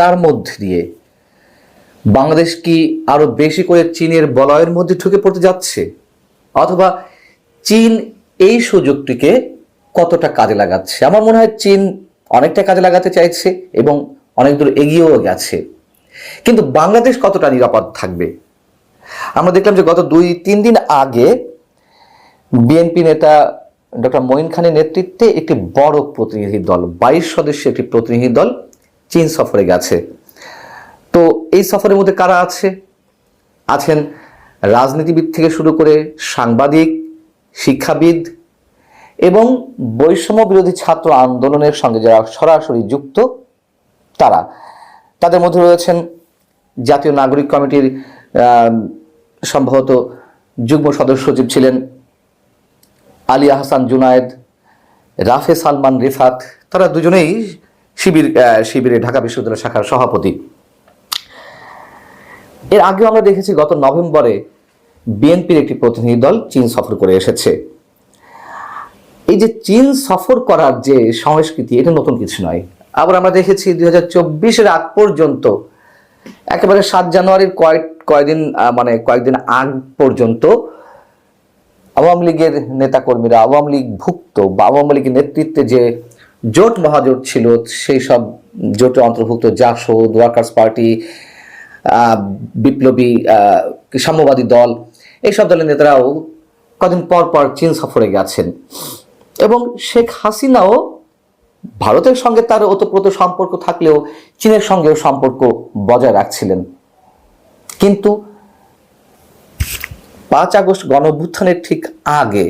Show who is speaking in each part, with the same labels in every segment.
Speaker 1: তার মধ্যে দিয়ে। বাংলাদেশ কি আরও বেশি করে চীনের বলয়ের মধ্যে ঢুকে পড়তে যাচ্ছে? অথবা চীন এই সুযোগটিকে কতটা কাজে লাগাচ্ছে? আমার মনে হয় চীন অনেকটা কাজে লাগাতে চাইছে এবং অনেক দূর এগিয়েও গেছে। কিন্তু বাংলাদেশ কতটা নিরাপদ থাকবে? আমরা দেখলাম যে গত দুই, তিন দিন আগে বিএনপি নেতা ডক্টর মঈন খানের নেতৃত্বে একটি বড় প্রতিনিধি দল, বাইশ সদস্যের একটি প্রতিনিধি দল চীন সফরে গেছে। তো এই সফরের মধ্যে কারা আছে? আছেন রাজনীতিবিদ থেকে শুরু করে সাংবাদিক, শিক্ষাবিদ এবং বৈষম্য বিরোধী ছাত্র আন্দোলনের সঙ্গে যারা সরাসরি যুক্ত, তারা। তাদের মধ্যে রয়েছেন জাতীয় নাগরিক কমিটির সম্ভবত যুগ্ম সদস্য সচিব ছিলেন আলী আহসান জুনায়েদ, রাফে সালমান রিফাত, তারা দুজনেই শিবির শিবিরে ঢাকা বিশ্ববিদ্যালয় শাখার সভাপতি। এর আগেও আমরা দেখেছি গত নভেম্বরে বিএনপির একটি প্রতিনিধি দল চীন সফর করে এসেছে। এই যে চীন সফর করার যে সংস্কৃতি, এটা নতুন কিছু নয়। আবার আমরা দেখেছি দুই হাজার চব্বিশের আগ পর্যন্ত, একেবারে সাত জানুয়ারির কয়েক, কয়েকদিন মানে কয়েকদিন আগ পর্যন্ত আওয়ামী লীগের নেতাকর্মীরা, আওয়ামী লীগ ভুক্ত বা আওয়ামী লীগের নেতৃত্বে যে জোট মহাজোট ছিল, সেই সব জোটে অন্তর্ভুক্ত জাসদ, ওয়ার্কার্স পার্টি বিপ্লবী সাম্যবাদী দল, এইসব দলের নেতারাও কদিন পর পর চীন সফরে গেছেন। এবং শেখ হাসিনাও ভারতের সঙ্গে তার ওতপ্রোত সম্পর্ক থাকলেও চীনের সঙ্গেও সম্পর্ক বজায় রাখছিলেন। কিন্তু পাঁচ আগস্ট গণঅভ্যুত্থানের ঠিক আগে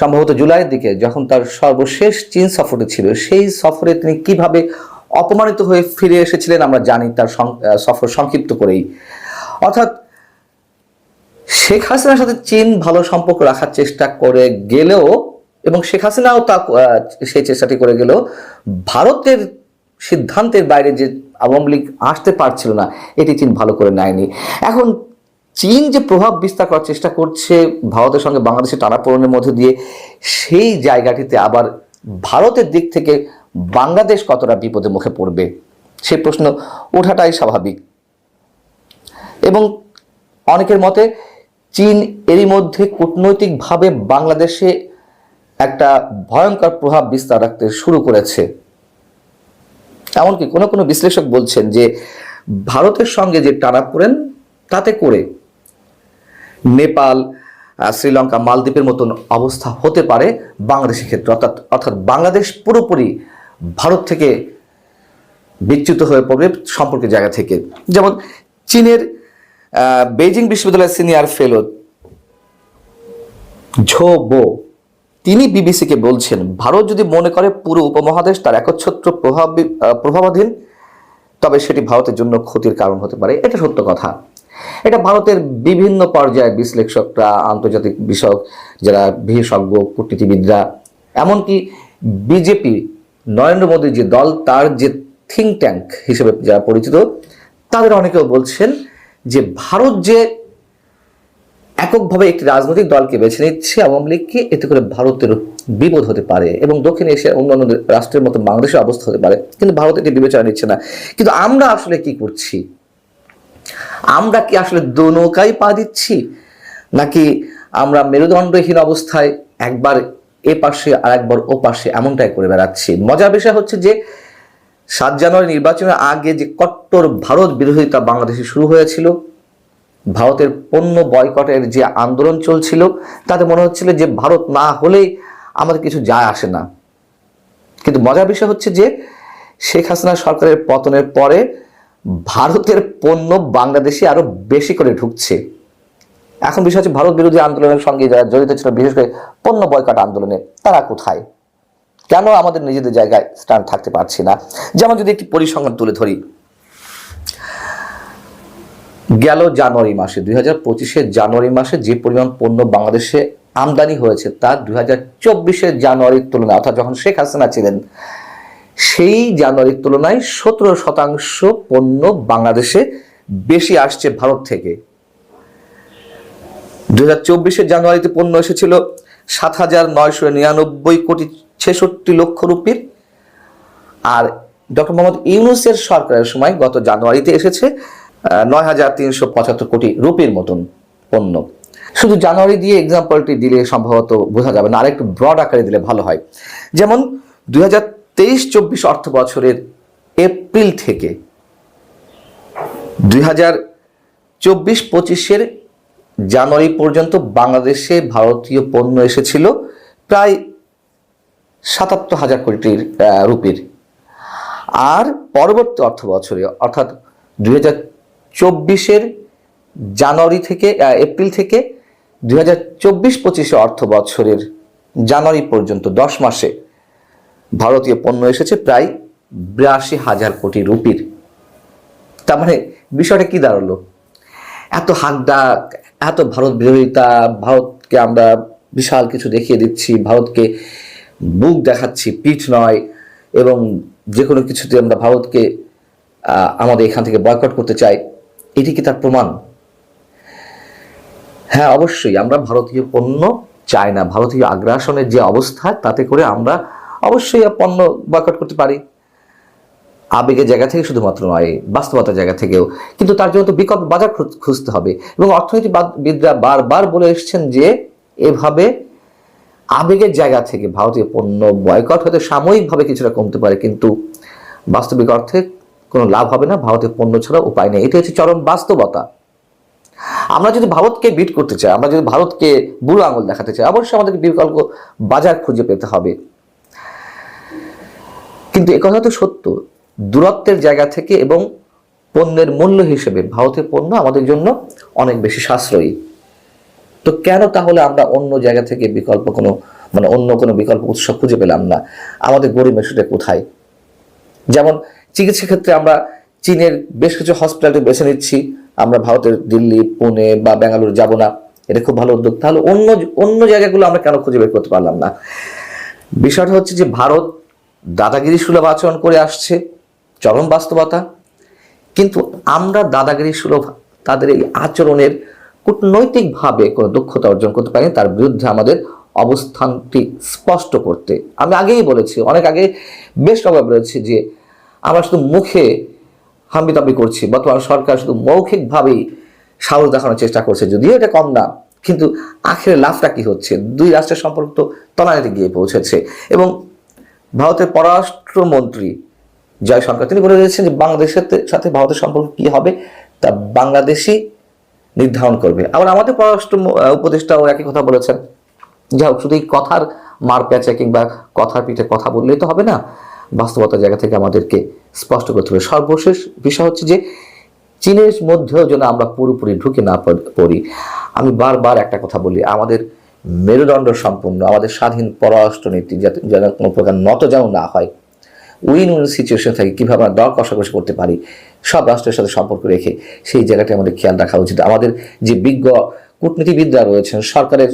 Speaker 1: সম্ভবত জুলাইয়ের দিকে যখন তার সর্বশেষ চীন সফরে ছিল, সেই সফরে তিনি কীভাবে অপমানিত হয়ে ফিরে এসেছিলেন আমরা জানি তার সফর সংক্ষিপ্ত করেই। অর্থাৎ শেখ হাসিনার সাথে চীন ভালো সম্পর্ক রাখার চেষ্টা করে গেলেও এবং শেখ হাসিনাও তা সেই চেষ্টাটি করে গেলেও ভারতের সিদ্ধান্তের বাইরে যে আওয়ামী লীগ আসতে পারছিল না, এটি চীন ভালো করে নেয়নি। এখন চীন যে প্রভাব বিস্তার করার চেষ্টা করছে ভারতের সঙ্গে বাংলাদেশের টানাপোড়েনের মধ্যে দিয়ে, সেই জায়গাটিতে আবার ভারতের দিক থেকে বাংলাদেশ কতটা বিপদে মুখে পড়বে? সে প্রশ্ন ওঠাটাই স্বাভাবিক। এবং অনেকের মতে, চীন এরই মধ্যে কূটনৈতিকভাবে বাংলাদেশে একটা ভয়ঙ্কর প্রভাব বিস্তার রাখতে শুরু করেছে। এমনকি কোনো কোনো বিশ্লেষক বলছেন যে, ভারতের সঙ্গে যে টানাপোড়েন, তাতে করে নেপাল শ্রীলঙ্কা, মালদ্বীপের মতন অবস্থা হতে পারে বাংলাদেশের ক্ষেত্রে। অর্থাৎ অর্থাৎ বাংলাদেশ পুরোপুরি ভারত থেকে বিচ্যুত হয়ে পড়বে সম্পর্কের জায়গা থেকে। যেমন চীনের বেইজিং বিশ্ববিদ্যালয়ের সিনিয়র ফেলো ঝো বো, তিনি বিবিসিকে বলছেন, ভারত যদি মনে করে পুরো উপমহাদেশ তার একচ্ছত্র প্রভাব প্রভাবাধীন, তবে সেটি ভারতের জন্য ক্ষতির কারণ হতে পারে। এটা সত্য কথা। এটা ভারতের বিভিন্ন পর্যায়ের বিশ্লেষকরা, আন্তর্জাতিক বিষয়ক যারা বিশেষজ্ঞ, কূটনীতিবিদরা, এমনকি বিজেপি, নরেন্দ্র মোদীর যে দল, তার যে থিঙ্ক ট্যাঙ্ক হিসেবে যারা পরিচিত, তাদের অনেকেও বলছেন যে ভারত যে এককভাবে একটি রাজনৈতিক দলকে বেছে নিচ্ছে আওয়ামী লীগকে, এতে করে ভারতের বিপদ হতে পারে এবং দক্ষিণ এশিয়ার অন্যান্য রাষ্ট্রের মতো বাংলাদেশের অবস্থা হতে পারে। কিন্তু ভারত এটি বিবেচনা নিচ্ছে না। কিন্তু আমরা আসলে কি করছি? আমরা কি আসলে দু নৌকায় পা দিচ্ছি? নাকি আমরা মেরুদণ্ডহীন অবস্থায় একবার এ পাশে আর একবার ও পাশে এমনটাই করে বেড়াচ্ছি? মজার বিষয় হচ্ছে যে, সাত জানুয়ারি নির্বাচনের আগে যে কট্টর ভারত বিরোধিতা বাংলাদেশে শুরু হয়েছিল, ভারতের পণ্য বয়কটের যে আন্দোলন চলছিল, তাতে মনে হচ্ছিল যে ভারত না হলেই আমাদের কিছু যায় আসে না। কিন্তু মজার বিষয় হচ্ছে যে, শেখ হাসিনা সরকারের পতনের পরে ভারতের পণ্য বাংলাদেশে আরও বেশি করে ঢুকছে। এখন বিষয় হচ্ছে ভারত বিরোধী আন্দোলনের সঙ্গে যারা জড়িত ছিল, বিশেষ করে পণ্য বয়কট আন্দোলনে, তারা কোথায়? কেন আমাদের নিজেদের জায়গায় স্ট্যান্ড থাকতে পারছি না? যেমন যদি একটি পরিসংখ্যান তুলে ধরি। গেল জানুয়ারি মাসে, দুই হাজার পঁচিশে জানুয়ারি মাসে যে পরিমাণ পণ্য বাংলাদেশে আমদানি হয়েছে, তা দুই হাজার চব্বিশের জানুয়ারির তুলনায়, অর্থাৎ যখন শেখ হাসিনা ছিলেন সেই জানুয়ারির তুলনায় সতেরো শতাংশ পণ্য বাংলাদেশে বেশি আসছে ভারত থেকে। দুই হাজার চব্বিশের জানুয়ারিতে পণ্য এসেছিল সাত হাজার নয়শো নিরানব্বই কোটি ছেষট্টি লক্ষ রুপির। আর ডক্টর মোহাম্মদ ইউনুসের সরকারের সময় গত জানুয়ারিতে এসেছে নয় হাজার তিনশো পঁচাত্তর কোটি রুপির মতন পণ্য। শুধু জানুয়ারি দিয়ে এক্সাম্পলটি দিলে সম্ভবত বোঝা যাবে না, আরেকটু ব্রড আকারে দিলে ভালো হয়। যেমন দুই হাজার তেইশ চব্বিশ অর্থ বছরের এপ্রিল থেকে দুই হাজার চব্বিশ পঁচিশের জানুয়ারি পর্যন্ত বাংলাদেশে ভারতীয় পণ্য এসেছিল প্রায় সাতাত্তর হাজার কোটির রুপির। আর পরবর্তী অর্থ বছরে, অর্থাৎ দুই হাজার চব্বিশের জানুয়ারি থেকে এপ্রিল থেকে দুই হাজার চব্বিশ পঁচিশে অর্থ বছরের জানুয়ারি পর্যন্ত, দশ মাসে ভারতীয় পণ্য এসেছে প্রায় বিরাশি হাজার কোটি রুপির। তার মানে বিষয়টা কি দাঁড়াল? এত হাকডাক, এত ভারত বিরোধিতা, ভারতকে আমরা বিশাল কিছু দেখিয়ে দিচ্ছি, ভারতকে বুক দেখাচ্ছি, পিঠ নয় এবং যে কোনো কিছুতে আমরা ভারতকে আমাদের এখান থেকে বয়কট করতে চাই, এটি কি তার প্রমাণ? হ্যাঁ অবশ্যই, আমরা ভারতীয় পণ্য চাই না। ভারতীয় আগ্রাসনের যে অবস্থা, তাতে করে আমরা অবশ্যই পণ্য বয়কট করতে পারি। আবেগের জায়গা থেকে শুধুমাত্র নয়, বাস্তবতার জায়গা থেকেও। কিন্তু তার জন্য তো বিকল্প বাজার খুঁজতে হবে। এবং অর্থনীতিবিদরা বারবার বলে এসেছেন যে, এভাবে আবেগের জায়গা থেকে ভারতীয় পণ্য বয়কট হয়তো সাময়িকভাবে কিছুটা কমতে পারে, কিন্তু বাস্তবিক অর্থে কোনো লাভ হবে না, ভারতীয় পণ্য ছাড়া উপায় নেই। এটা হচ্ছে চরম বাস্তবতা। আমরা যদি ভারতকে বিট করতে চাই, আমরা যদি ভারতকে বুড়ো আঙুল দেখাতে চাই, অবশ্যই আমাদেরকে বিকল্প বাজার খুঁজে পেতে হবে। কিন্তু একথা তো সত্য। দূরত্বের জায়গা থেকে এবং পণ্যের মূল্য হিসেবে ভারতের পণ্য আমাদের জন্য অনেক বেশি সাশ্রয়ী। তো কেন তাহলে আমরা অন্য জায়গা থেকে বিকল্প কোনো মানে অন্য কোনো বিকল্প উৎস খুঁজে পেলাম না? আমাদের গরিব মেশিনটা কোথায়? যেমন চিকিৎসা ক্ষেত্রে আমরা চীনের বেশ কিছু হসপিটালকে বেছে নিচ্ছি। আমরা ভারতের দিল্লি, পুনে বা বেঙ্গালুরু যাব না। এটা খুব ভালো উদ্যোগ। তাহলে অন্য অন্য জায়গাগুলো আমরা কেন খুঁজে বের করতে পারলাম না? বিষয়টা হচ্ছে যে ভারত দাদাগিরি সুলভ আচরণ করে আসছে, চরম বাস্তবতা। কিন্তু আমরা দাদাগিরি সুলভ তাদের এই আচরণের কূটনৈতিকভাবে কোনো দক্ষতা অর্জন করতে পারিনি, তার বিরুদ্ধে আমাদের অবস্থানটি স্পষ্ট করতে। আমি আগেই বলেছি, অনেক আগে বেশ কবার বলেছি যে আমরা শুধু মুখে হাম্বিতাম্বি করছি, বর্তমান সরকার শুধু মৌখিকভাবেই সাহস দেখানোর চেষ্টা করছে, যদিও এটা কম না, কিন্তু আখের লাভটা কি হচ্ছে? দুই রাষ্ট্রের সম্পর্ক তো তলানিতে গিয়ে পৌঁছেছে। এবং ভারতের পররাষ্ট্রমন্ত্রী জয়শঙ্কর তিনি বলে দিয়েছেন যে বাংলাদেশের সাথে ভারতের সম্পর্ক কি হবে তা বাংলাদেশই নির্ধারণ করবে। আবার আমাদের পররাষ্ট্র উপদেষ্টাও একই কথা বলেছেন। যা হোক, শুধু এই কথার মার প্যাঁচে কিংবা কথার পিঠে কথা বললেই তো হবে না, বাস্তবতার জায়গা থেকে আমাদেরকে স্পষ্ট করতে হবে। সর্বশেষ বিষয় হচ্ছে যে, চীনের মধ্যেও যেন আমরা পুরোপুরি ঢুকে না পড়ি। আমি বারবার একটা কথা বলি, আমাদের মেরুদণ্ড সম্পূর্ণ, আমাদের স্বাধীন পররাষ্ট্র নীতি যাতে কোনো প্রকার নত যেন না হয়। উইন উইন সিচুয়েশন থাকে কীভাবে আমরা দর কষাকষি করতে পারি, সব রাষ্ট্রের সাথে সম্পর্ক রেখে সেই জায়গাটি আমাদের খেয়াল রাখা উচিত। আমাদের যে বিজ্ঞ কূটনীতিবিদরা রয়েছেন, সরকারের